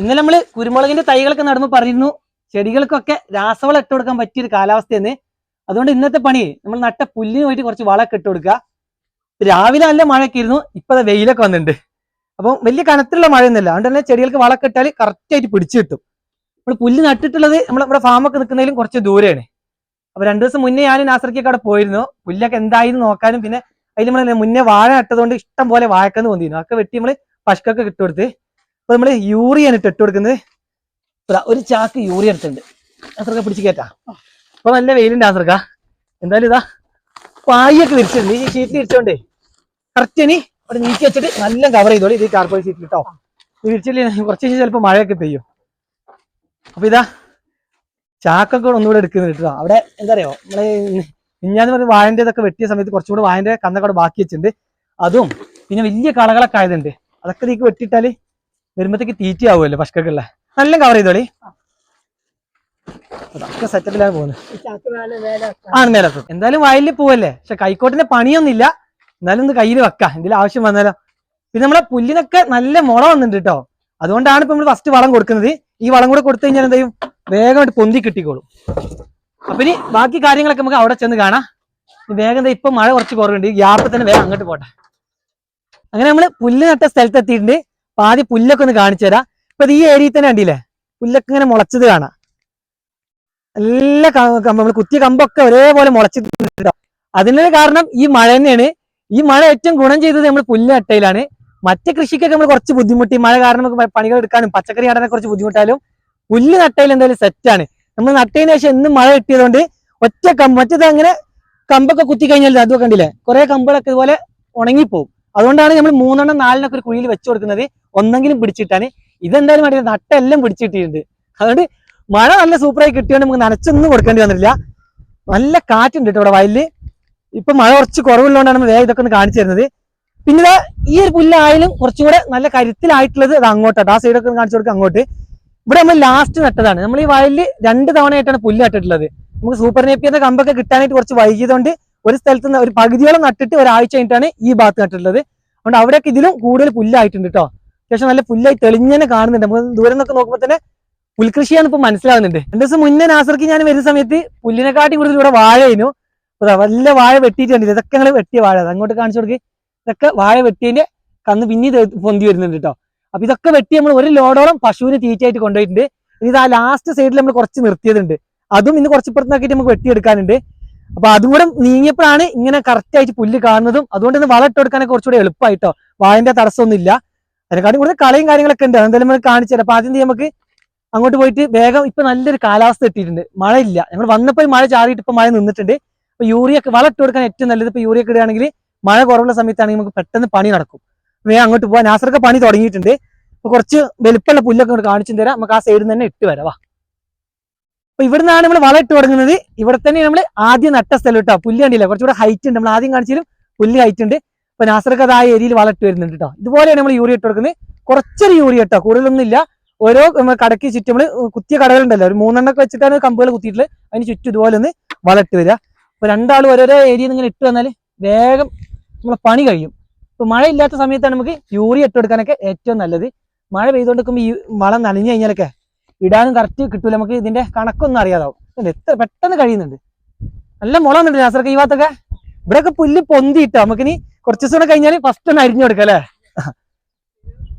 ഇന്നലെ നമ്മൾ കുരുമുളകിന്റെ തൈകളൊക്കെ നടന്നു പറഞ്ഞിരുന്നു ചെടികൾക്കൊക്കെ രാസവളം ഇട്ട് കൊടുക്കാൻ പറ്റിയൊരു കാലാവസ്ഥയെന്ന്. അതുകൊണ്ട് ഇന്നത്തെ പണി നമ്മൾ നട്ട പുല്ലിന് പോയിട്ട് കുറച്ച് വളമൊക്കെ ഇട്ട് കൊടുക്കുക. രാവിലെ നല്ല മഴയൊക്കെ ഇരുന്നു ഇപ്പൊ വെയിലൊക്കെ വന്നിട്ടുണ്ട്. അപ്പം വലിയ കനത്തിലുള്ള മഴയൊന്നുമില്ല. അതുകൊണ്ട് തന്നെ ചെടികൾക്ക് വളമൊക്കെ ഇട്ടാൽ കറക്റ്റ് ആയിട്ട് പിടിച്ചു കിട്ടും. നമ്മൾ പുല്ല് നട്ടിട്ടുള്ളത് നമ്മൾ നമ്മുടെ ഫാമൊക്കെ നിൽക്കുന്നതിലും കുറച്ച് ദൂരെയാണ്. അപ്പൊ രണ്ടു ദിവസം മുന്നേ ഞാൻ നാസർക്കൊക്കെ അവിടെ പോയിരുന്നു. പുല്ലൊക്കെ എന്തായി നോക്കാനും പിന്നെ അതിൽ നമ്മൾ മുന്നേ വാഴ നട്ടതുകൊണ്ട് ഇഷ്ടം പോലെ വാഴക്കെന്ന് തോന്നിയിരുന്നു. അതൊക്കെ വെട്ടി നമ്മൾ പശുക്കൊക്കെ ഇട്ട് കൊടുത്ത് അപ്പൊ നമ്മൾ യൂറിയാണ് ഇട്ട് ഇട്ട് കൊടുക്കുന്നത്. ഇതാ ഒരു ചാക്ക് യൂറിയ എടുത്തിട്ടുണ്ട്. നാസർക്ക പിടിച്ച് കയറ്റാ അപ്പൊ നല്ല വെയിലുണ്ട് നാസർക്ക എന്തായാലും ഇതാ പായൊക്കെ വിരിച്ചിട്ടുണ്ട്. ഈ ഷീറ്റിൽ വിരിച്ചോണ്ടേ കറക്റ്റ് ഇനി അവിടെ നീക്കി വെച്ചിട്ട് നല്ല കവർ ചെയ്തോളി. ഇത് കാർബോൺ ഷീറ്റിൽ കേട്ടോ ഇത് വിരിച്ചില്ല കുറച്ച് കഴിഞ്ഞാൽ ചിലപ്പോൾ മഴയൊക്കെ പെയ്യും. അപ്പൊ ഇതാ ചാക്കൊക്കെ ഒന്നുകൂടെ എടുക്കുന്നു കേട്ടോ. അവിടെ എന്താ പറയുക നമ്മൾ ഇഞ്ഞാന്ന് പറഞ്ഞ വാഴന്റെ ഇതൊക്കെ വെട്ടിയ സമയത്ത് കുറച്ചുകൂടെ വാഴന്റെ കന്നൊക്കെ അവിടെ ബാക്കി വെച്ചിട്ടുണ്ട്. അതും പിന്നെ വലിയ കളകളൊക്കെ ആയതുണ്ട്. അതൊക്കെ നീക്ക് വെട്ടിയിട്ടാൽ വരുമ്പത്തേക്ക് തീറ്റ ആവുമല്ലോ പശുക്കൾക്കുള്ള നല്ല കവർ ചെയ്തോളി. അതൊക്കെ സെറ്റപ്പിലാണ് പോകുന്നത്. ആണ് മേലത്ത്. എന്തായാലും വയലിൽ പോവല്ലേ? പക്ഷെ കൈക്കോട്ടിന്റെ പണിയൊന്നുമില്ല. എന്നാലും ഒന്ന് കയ്യിൽ വെക്കാം. എന്തെങ്കിലും ആവശ്യം വന്നാലോ. പിന്നെ നമ്മളെ പുല്ലിനൊക്കെ നല്ല മുള വന്നിട്ടുണ്ട് കേട്ടോ. അതുകൊണ്ടാണ് ഇപ്പൊ നമ്മൾ ഫസ്റ്റ് വളം കൊടുക്കുന്നത്. ഈ വളം കൂടെ കൊടുത്തു കഴിഞ്ഞാൽ എന്തെയും? വേഗമായിട്ട് പൊന്തി കിട്ടിക്കോളും. അപ്പൊ ഇനി ബാക്കി കാര്യങ്ങളൊക്കെ നമുക്ക് അവിടെ ചെന്ന് കാണാം. വേഗം ഇപ്പൊ മഴ കുറച്ച് കുറവുണ്ട്. ഈ ഗ്യാപ്പിൽ തന്നെ വേഗം അങ്ങോട്ട് പോട്ടെ. അങ്ങനെ നമ്മൾ പുല്ല് നട്ട സ്ഥലത്ത് എത്തിയിട്ടുണ്ട്. അപ്പൊ ആദ്യം പുല്ലൊക്കെ ഒന്ന് കാണിച്ചു തരാം. ഇപ്പൊ ഈ ഏരിയയിൽ തന്നെ കണ്ടില്ലേ? പുല്ലൊക്കെ ഇങ്ങനെ മുളച്ചത് കാണാം. നല്ല നമ്മൾ കുത്തിയ കമ്പൊക്കെ ഒരേപോലെ മുളച്ചിട്ടുണ്ട്. കേട്ടോ അതിനൊരു കാരണം ഈ മഴ തന്നെയാണ്. ഈ മഴ ഏറ്റവും ഗുണം ചെയ്തത് നമ്മൾ പുല്ല് നട്ടയിലാണ്. മറ്റ് കൃഷിക്കൊക്കെ നമ്മൾ കുറച്ച് ബുദ്ധിമുട്ടി. മഴ കാരണം നമുക്ക് പണികൾ എടുക്കാനും പച്ചക്കറി നടാനൊക്കെ കുറച്ച് ബുദ്ധിമുട്ടായാലും പുല്ല് നട്ടയിൽ എന്തായാലും സെറ്റാണ് നമ്മൾ നട്ടതിന് ശേഷം എന്നും മഴ കിട്ടിയതുകൊണ്ട് ഒറ്റ കമ്പ്. മറ്റേത് അങ്ങനെ കമ്പൊക്കെ കുത്തി കഴിഞ്ഞാൽ അതൊക്കെ കണ്ടില്ലേ? കുറെ കമ്പുകളൊക്കെ ഇതുപോലെ ഉണങ്ങിപ്പോവും. അതുകൊണ്ടാണ് നമ്മൾ മൂന്നെണ്ണം നാലിനൊക്കെ ഒരു കുഴിയിൽ വെച്ച് കൊടുക്കുന്നത്. ഒന്നെങ്കിലും പിടിച്ചിട്ടാണ്. ഇതെന്തായാലും വേണ്ടില്ല. നട്ടെല്ലാം പിടിച്ചിട്ടിട്ടുണ്ട് അതുകൊണ്ട് മഴ നല്ല സൂപ്പറായി കിട്ടിയോണ്ട് നമുക്ക് നനച്ചൊന്നും കൊടുക്കേണ്ടി വന്നില്ല നല്ല കാറ്റുണ്ട് ഇവിടെ വയലിൽ. ഇപ്പൊ മഴ കുറച്ച് കുറവുള്ളതുകൊണ്ടാണ് വേഗം ഇതൊക്കെ ഒന്ന് കാണിച്ചു തരുന്നത്. പിന്നെ ഈ ഒരു പുല്ലായാലും കുറച്ചും കൂടെ നല്ല കരുത്തിലായിട്ടുള്ളത് അത് ആ സൈഡൊക്കെ കാണിച്ചു കൊടുക്കുക അങ്ങോട്ട്. ഇവിടെ നമ്മൾ ലാസ്റ്റ് നട്ടതാണ്. നമ്മൾ ഈ വയലിൽ രണ്ട് തവണയായിട്ടാണ് പുല്ല് നട്ടിട്ടുള്ളത്. നമുക്ക് സൂപ്പർ നേപ്പിയുടെ കമ്പൊക്കെ കിട്ടാനായിട്ട് കുറച്ച് വൈകിയതുകൊണ്ട് ഒരു സ്ഥലത്ത് നിന്ന് ഒരു പകുതിയോളം നട്ടിട്ട് ഒരാഴ്ച കഴിഞ്ഞിട്ടാണ് ഈ ഭാഗത്ത് നട്ടിട്ടുള്ളത്. അതുകൊണ്ട് അവിടെയൊക്കെ ഇതിലും കൂടുതൽ പുല്ലായിട്ടുണ്ട് കേട്ടോ അത്യാവശ്യം നല്ല പുല്ലായി തെളിഞ്ഞനെ കാണുന്നുണ്ട്. നമുക്ക് ദൂരം നിന്നൊക്കെ നോക്കുമ്പോൾ തന്നെ പുൽകൃഷിയാണ് ഇപ്പൊ മനസ്സിലാവുന്നുണ്ട്. രണ്ടു ദിവസം മുന്നേ നാസർക്ക് ഞാൻ വരുന്ന സമയത്ത് പുല്ലിനെക്കാട്ടി കൂടുതൽ ഇവിടെ അതാ വല്ല വാഴ വെട്ടിയിട്ടുണ്ട് ഇതൊക്കെ ഞങ്ങൾ വെട്ടിയ വാഴ. അങ്ങോട്ട് കാണിച്ചു കൊടുക്ക്. ഇതൊക്കെ വാഴ വെട്ടിയതിന്റെ കന്ന് പിന്നെ പൊന്തി വരുന്നുണ്ട് കേട്ടോ അപ്പൊ ഇതൊക്കെ വെട്ടി നമ്മൾ ഒരു ലോഡോളം പശുവിന് തീറ്റയായിട്ട് കൊണ്ടുപോയിട്ടുണ്ട്. ഇത് ആ ലാസ്റ്റ് സൈഡിൽ നമ്മൾ കുറച്ച് നിർത്തിയതുണ്ട്. അതും ഇന്ന് കുറച്ച് പുറത്തുനിന്നാക്കിയിട്ട് നമുക്ക് വെട്ടിയെടുക്കാനുണ്ട്. അപ്പൊ അതും കൂടെ നീങ്ങിയപ്പോഴാണ് ഇങ്ങനെ കറക്റ്റ് ആയിട്ട് പുല്ല് കാണുന്നതും അതുകൊണ്ട് ഇട്ട് കൊടുക്കാനൊക്കെ കുറച്ചുകൂടെ എളുപ്പമായിട്ടോ വായന്റെ തടസ്സമൊന്നും ഇല്ല അതിനെക്കാട്ടും കൂടുതൽ കളയും കാര്യങ്ങളൊക്കെ ഉണ്ട്. അതെന്തായാലും നമ്മൾ കാണിച്ചു തരാം. അപ്പൊ ആദ്യം നമുക്ക് അങ്ങോട്ട് പോയിട്ട് വേഗം ഇപ്പൊ നല്ലൊരു കാലാവസ്ഥ എത്തിയിട്ടുണ്ട് മഴയില്ല. ഞങ്ങൾ വന്നപ്പോൾ മഴ ചാറിയിട്ട് ഇപ്പൊ മഴ നിന്നിട്ടുണ്ട്. അപ്പൊ യൂറിയ ഒക്കെ ഇട്ട് കൊടുക്കാൻ ഏറ്റവും നല്ലത് ഇപ്പൊ യൂറിയ ഒക്കെ ഇടുകയാണെങ്കിൽ മഴ കുറവുള്ള സമയത്താണെങ്കിൽ നമുക്ക് പെട്ടെന്ന് പണി നടക്കും. വേഗം അങ്ങോട്ട് പോവാൻ നാസർക്ക് പണി തുടങ്ങിയിട്ടുണ്ട്. കുറച്ച് വലുപ്പമുള്ള പുല്ലൊക്കെ കാണിച്ചു തരാം. നമുക്ക് ആ സൈഡിൽ നിന്ന് തന്നെ ഇട്ട് വരാം. അപ്പൊ ഇവിടുന്നാണ് നമ്മൾ വളം ഇട്ട് തുടങ്ങുന്നത്. ഇവിടെ തന്നെ നമ്മൾ ആദ്യം നട്ട സ്ഥലം ഇട്ടോ പുല്ല് കണ്ടില്ല? കുറച്ചുകൂടെ ഹൈറ്റ് ഉണ്ട്. നമ്മൾ ആദ്യം കാണിച്ചാലും പുല്ല് ഹൈറ്റ് ഉണ്ട്. അപ്പൊ നാസർക്കത് ആ ഏരിയയിൽ വളം ഇട്ട് വരുന്നുണ്ട് കേട്ടോ ഇതുപോലെയാണ് നമ്മൾ യൂറിയ ഇട്ട് കൊടുക്കുന്നത്. കുറച്ചൊരു യൂറിയ ഇട്ടോ കൂടുതലൊന്നും ഇല്ല. ഓരോ കടക്ക് ചുറ്റും നമ്മൾ കുത്തിയ കടകളുണ്ടല്ലോ. ഒരു മൂന്നെണ്ണൊക്കെ വെച്ചിട്ടാണ് കമ്പുകൾ കുത്തിയിട്ടുള്ളത്. അതിന് ചുറ്റും ഇതുപോലെ ഒന്ന് വളട്ട് വരിക. അപ്പൊ രണ്ടാളും ഓരോരോ ഏരിയയിൽ ഇങ്ങനെ ഇട്ട് വന്നാൽ വേഗം നമ്മളെ പണി കഴിയും. ഇപ്പൊ മഴ ഇല്ലാത്ത സമയത്താണ് നമുക്ക് യൂറിയ ഇട്ട് കൊടുക്കാനൊക്കെ ഏറ്റവും നല്ലത്. മഴ പെയ്തുകൊണ്ടിരിക്കുമ്പോൾ ഈ വളം നനഞ്ഞു കഴിഞ്ഞാലൊക്കെ ഇടാനും കറക്റ്റ് കിട്ടൂല. നമുക്ക് ഇതിന്റെ കണക്കൊന്നും അറിയാതാവും. എത്ര പെട്ടെന്ന് കഴിയുന്നുണ്ട്. നല്ല മുളന്നുണ്ട് നാസർക്ക് ഈ ഭാഗത്തൊക്കെ. ഇവിടെയൊക്കെ പുല്ല് പൊന്തിയിട്ടോ? നമുക്കിനി കുറച്ച് ദിവസം കഴിഞ്ഞാൽ ഫസ്റ്റ് ഒന്ന് അരിഞ്ഞു കൊടുക്കാം അല്ലേ?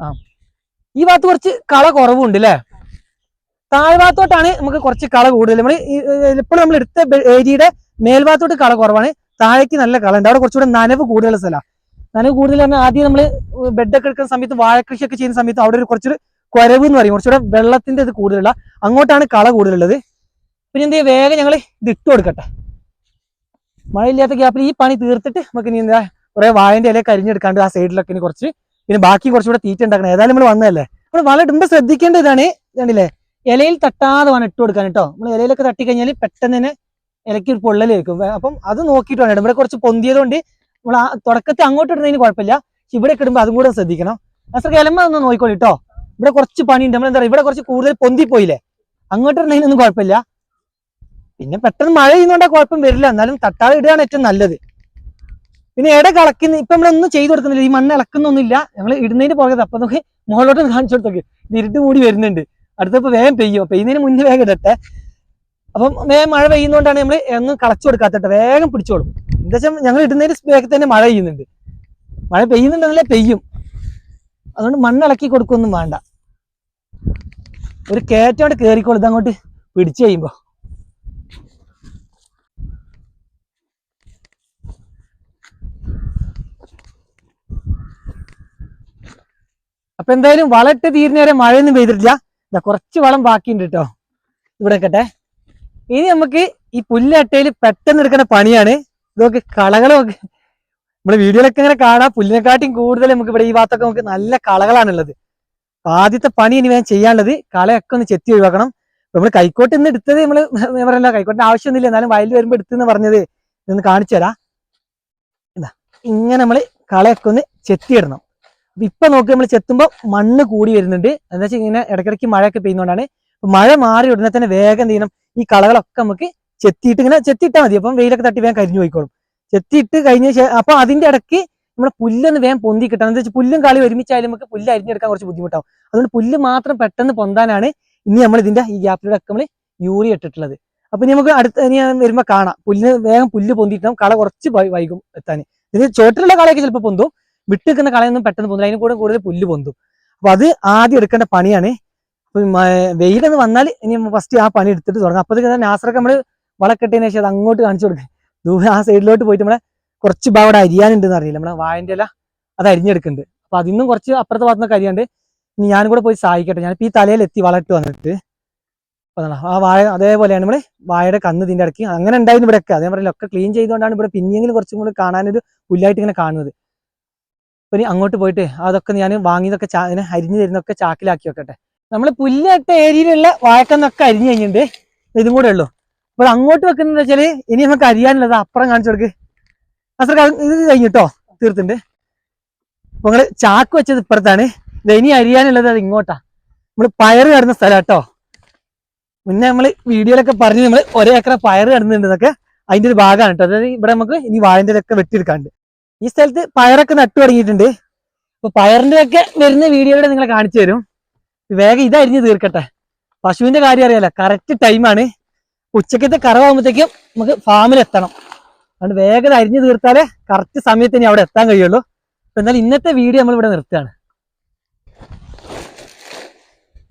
ആ. ഈ ഭാഗത്ത് കുറച്ച് കള കുറവുണ്ട് അല്ലേ? താഴ്ഭാഗത്തോട്ടാണ് നമുക്ക് കുറച്ച് കള കൂടുതൽ. നമ്മൾ എപ്പോഴും നമ്മൾ എടുത്ത ഏരിയയുടെ മേൽഭാഗത്തോട്ട് കള കുറവാണ്. താഴേക്ക് നല്ല കള ഉണ്ട്. അവിടെ കുറച്ചുകൂടെ നനവ് കൂടുതലുള്ള സ്ഥലമാണ് നനവ് കൂടുതൽ പറഞ്ഞാൽ ആദ്യം നമ്മൾ ബെഡൊക്കെ എടുക്കുന്ന സമയത്ത് വാഴക്കൃഷിയൊക്കെ ചെയ്യുന്ന സമയത്ത് അവിടെ ഒരു കുറച്ചൊരു കുരവ് എന്ന് പറയും. കുറച്ചുകൂടെ വെള്ളത്തിന്റെ ഇത് കൂടുതലുള്ള അങ്ങോട്ടാണ് കള കൂടുതലുള്ളത്. പിന്നെ എന്ത് വേഗം ഞങ്ങൾ ഇത് ഇട്ട് കൊടുക്കട്ടെ. മഴയില്ലാത്ത ഗ്യാപ്പിൽ ഈ പണി തീർത്തിട്ട് നമുക്ക് ഇനി എന്താ കുറെ വായന്റെ ഇല കരിഞ്ഞെടുക്കാണ്ട് ആ സൈഡിലൊക്കെ ഇനി കുറച്ച് പിന്നെ ബാക്കി കുറച്ചുകൂടെ തീറ്റ ഉണ്ടാക്കണം. ഏതായാലും നമ്മൾ വന്നതല്ലേ? നമ്മൾ വളരെ ഇടുമ്പോൾ ശ്രദ്ധിക്കേണ്ട ഇതാണ്. കണ്ടില്ലേ? ഇലയിൽ തട്ടാതെ വേണം ഇട്ട് കൊടുക്കാൻ കേട്ടോ. നമ്മൾ ഇലയിലൊക്കെ തട്ടി കഴിഞ്ഞാൽ പെട്ടെന്ന് തന്നെ ഇലയ്ക്ക് ഒരു പൊള്ളലേക്കും അപ്പം അത് നോക്കിയിട്ട് വേണം. ഇവിടെ കുറച്ച് പൊന്തിയതുകൊണ്ട് നമ്മൾ ആ തുടക്കത്തിൽ അങ്ങോട്ട് ഇടുന്നതിന് കുഴപ്പമില്ല. ഇവിടെ ഇടുമ്പോൾ അതും കൂടെ ശ്രദ്ധിക്കണം. അസർ ഇലമ്മ ഒന്ന് നോക്കിക്കോളൂ കേട്ടോ ഇവിടെ കുറച്ച് പണിയുണ്ട്. നമ്മൾ എന്താ പറയുക? ഇവിടെ കുറച്ച് കൂടുതൽ പൊന്തിപ്പോയില്ലേ അങ്ങോട്ട് ഇടുന്നതിനൊന്നും കുഴപ്പമില്ല. പിന്നെ പെട്ടെന്ന് മഴ ചെയ്യുന്നോണ്ടാ കുഴപ്പം വരില്ല. എന്നാലും തട്ടാതെ ഇടുകയാണ് ഏറ്റവും നല്ലത്. പിന്നെ ഇട കളക്കുന്ന ഇപ്പൊ നമ്മളൊന്നും ചെയ്തു കൊടുക്കുന്നില്ല. ഈ മണ്ണ് ഇളക്കുന്നൊന്നുമില്ല. ഞങ്ങൾ ഇടുന്നതിന് പുറകെ അപ്പൊ നമുക്ക് മുകളിലോട്ട് കാണിച്ചു കൊടുത്തൊക്കെ. ഇരുട്ട് മൂടി വരുന്നുണ്ട്. അടുത്തപ്പോ വേഗം പെയ്യോ? പെയ്യുന്നതിന് മുന്നേ വേഗം ഇടട്ടെ. അപ്പം വേഗം മഴ പെയ്യുന്നതുകൊണ്ടാണ് നമ്മൾ ഒന്നും കളച്ചു കൊടുക്കാത്തട്ടെ വേഗം പിടിച്ചോളും എന്താ വെച്ചാൽ ഞങ്ങൾ ഇടുന്നതിന് വേഗത്തിൽ തന്നെ മഴ പെയ്യുന്നുണ്ട്. മഴ പെയ്യുന്നുണ്ടെങ്കിലേ പെയ്യും. അതുകൊണ്ട് മണ്ണ് ഇളക്കി കൊടുക്കൊന്നും വേണ്ട. ഒരു കയറ്റോണ്ട് കയറിക്കോളൂ ഇതങ്ങോട്ട് പിടിച്ചു കഴിയുമ്പോ. അപ്പൊ എന്തായാലും വളട്ട് തീരുന്നവരെ മഴയൊന്നും പെയ്തിട്ടില്ല. ഇതാ കുറച്ച് വളം ബാക്കിയുണ്ട് കേട്ടോ ഇവിടെ നിൽക്കട്ടെ ഇനി നമുക്ക് ഈ പുല്ലട്ടയിൽ പെട്ടെന്ന് എടുക്കുന്ന പണിയാണ്. ഇതൊക്കെ കളകളൊക്കെ നമ്മുടെ വീഡിയോയിലൊക്കെ ഇങ്ങനെ കാണാം. പുല്ലിനെക്കാട്ടിയും കൂടുതൽ നമുക്ക് ഇവിടെ ഈ ഭാഗത്തൊക്കെ നമുക്ക് നല്ല കളകളാണുള്ളത്. അപ്പൊ ആദ്യത്തെ പണി ഇനി വേഗം ചെയ്യാനുള്ളത് കളയൊക്കെ ഒന്ന് ചെത്തി ഒഴിവാക്കണം. നമ്മൾ കൈക്കോട്ട് ഇന്ന് എടുത്തത് നമ്മൾ ഞാൻ പറയല്ലോ കൈക്കോട്ടിന് ആവശ്യമൊന്നുമില്ല. എന്നാലും വയലിൽ വരുമ്പോ എടുത്തെന്ന് പറഞ്ഞത് ഇതൊന്ന് കാണിച്ചു തരാം. ഇങ്ങനെ നമ്മൾ കളയൊക്കെ ഒന്ന് ചെത്തിയിടണം അപ്പൊ ഇപ്പൊ നോക്കി നമ്മൾ ചെത്തുമ്പോൾ മണ്ണ് കൂടി വരുന്നുണ്ട്. എന്താ വെച്ചാൽ ഇങ്ങനെ ഇടയ്ക്കിടയ്ക്ക് മഴയൊക്കെ പെയ്യുന്നതുകൊണ്ടാണ് മഴ മാറി ഉടനെ തന്നെ വേഗം ചെയ്യണം? ഈ കളകളൊക്കെ നമുക്ക് ചെത്തിയിട്ട് ഇങ്ങനെ ചെത്തിയിട്ടാൽ മതി. അപ്പം വെയിലൊക്കെ തട്ടി വേഗം കരിഞ്ഞു പോയിക്കോളും. ചെത്തിയിട്ട് കഴിഞ്ഞ അപ്പൊ അതിന്റെ ഇടയ്ക്ക് നമ്മുടെ പുല്ലൊന്ന് വേഗം പൊന്തി കിട്ടണം. എന്താ വെച്ചാൽ പുല്ലും കളി ഒരുമിച്ചായാലും നമുക്ക് പുല്ല് അരിഞ്ഞെടുക്കാൻ കുറച്ച് ബുദ്ധിമുട്ടാവും. അതുകൊണ്ട് പുല്ല് മാത്രം പെട്ടെന്ന് പൊന്താനാണ് ഇനി നമ്മൾ ഇതിന്റെ ഈ ഗ്യാപ്പിലൂടെ നമ്മൾ യൂറി ഇട്ടിട്ടുള്ളത്. അപ്പൊ ഇനി നമുക്ക് അടുത്ത ഇനി വരുമ്പോ കാണാം. പുല്ല് വേഗം പുല്ല് പൊന്തിയിട്ടും കള കുറച്ച് വൈകും എത്താൻ ഇതിന് ചോട്ടിലുള്ള കളയൊക്കെ ചിലപ്പോൾ പൊന്തും. വിട്ട് നിൽക്കുന്ന കളയൊന്നും പെട്ടെന്ന് പൊന്തില്ല. അതിന് കൂടെ കൂടുതൽ പുല്ല് പൊന്തും. അപ്പൊ അത് ആദ്യം എടുക്കേണ്ട പണിയാണ്. വെയിലൊന്ന് വന്നാൽ ഇനി ഫസ്റ്റ് ആ പണി എടുത്തിട്ട് തുടങ്ങാം. അപ്പോഴത്തേക്ക് നാസറൊക്കെ നമ്മൾ വളക്കെട്ടതിന് ശേഷം അത് അങ്ങോട്ട് കാണിച്ചു കൊടുക്കുക ദൂരെ ആ സൈഡിലോട്ട് പോയിട്ട് നമ്മളെ കുറച്ച് ഭാഗം അവിടെ അരിയാനുണ്ടെന്ന് അറിയില്ല. നമ്മളെ വായന്റെ ഇല അത് അരിഞ്ഞെടുക്കുന്നുണ്ട്. അപ്പൊ അതിന്നും കുറച്ച് അപ്പുറത്തെ ഭാഗത്തുനിന്ന് കരിയുണ്ട് ഇനി ഞാനും കൂടെ പോയി സഹായിക്കട്ടെ. ഞാനിപ്പോ ഈ തലയിൽ എത്തി വളട്ട് വന്നിട്ട്. ആ വാഴ അതേപോലെയാണ് നമ്മൾ വാഴയുടെ കന്ന് ഇതിന്റെ ഇടയ്ക്ക്. അങ്ങനെ ഉണ്ടായിരുന്നു ഇവിടെ ഒക്കെ അതേ പറയുന്നത് ഒക്കെ ക്ലീൻ ചെയ്തുകൊണ്ടാണ് ഇവിടെ പിന്നെങ്കിലും കുറച്ചും കൂടി കാണാനൊരു പുല്ലായിട്ട് ഇങ്ങനെ കാണുന്നത്. ഇനി അങ്ങോട്ട് പോയിട്ട് അതൊക്കെ ഞാൻ വാങ്ങിയതൊക്കെ ചാ ഇങ്ങനെ അരിഞ്ഞു തരുന്നൊക്കെ ചാക്കിലാക്കി വെക്കട്ടെ. നമ്മൾ പുല്ലിട്ട ഏരിയയിലുള്ള വാഴക്കന്നൊക്കെ അരിഞ്ഞു കഴിഞ്ഞിട്ടുണ്ട്. ഇതും കൂടെ ഉള്ളൂ. അപ്പോൾ അങ്ങോട്ട് വെക്കുന്നത് ഇനി നമുക്ക് അരിയാനുള്ളത് അപ്പുറം കാണിച്ചു കൊടുക്ക്. അസർ ഇത് കഴിഞ്ഞിട്ടോ? തീർത്തിണ്ട് അപ്പൊ നിങ്ങൾ ചാക്ക് വെച്ചത് ഇപ്പുറത്താണ്. ഇത് ഇനി അരിയാനുള്ളത് അത് ഇങ്ങോട്ടാ. നമ്മൾ പയറ് കടന്ന സ്ഥലം കേട്ടോ മുന്നേ നമ്മൾ വീഡിയോയിലൊക്കെ പറഞ്ഞ് നമ്മൾ ഒരേ ഏക്കറ പയറ് കടന്നിട്ടുണ്ടെന്നൊക്കെ അതിന്റെ ഒരു ഭാഗമാണ് കേട്ടോ. അതായത് ഇവിടെ നമുക്ക് ഇനി വാഴന്റെ ഒക്കെ വെട്ടിയെടുക്കാണ്ട് ഈ സ്ഥലത്ത് പയറൊക്കെ നട്ടു തുടങ്ങിയിട്ടുണ്ട്. അപ്പൊ പയറിന്റെ ഒക്കെ വരുന്ന വീഡിയോയിലൂടെ നിങ്ങളെ കാണിച്ചു തരും. വേഗം ഇതായിരുന്നു തീർക്കട്ടെ. പശുവിന്റെ കാര്യം അറിയാലോ കറക്റ്റ് ടൈമാണ് ഉച്ചക്കത്തെ കറവാകുമ്പോഴത്തേക്കും നമുക്ക് ഫാമിൽ എത്തണം. അതുകൊണ്ട് വേഗം അരിഞ്ഞു തീർത്താലേ കറക്റ്റ് സമയത്ത് ഇനി അവിടെ എത്താൻ കഴിയുള്ളൂ. അപ്പൊ എന്നാൽ ഇന്നത്തെ വീഡിയോ നമ്മൾ ഇവിടെ നിർത്തുകയാണ്.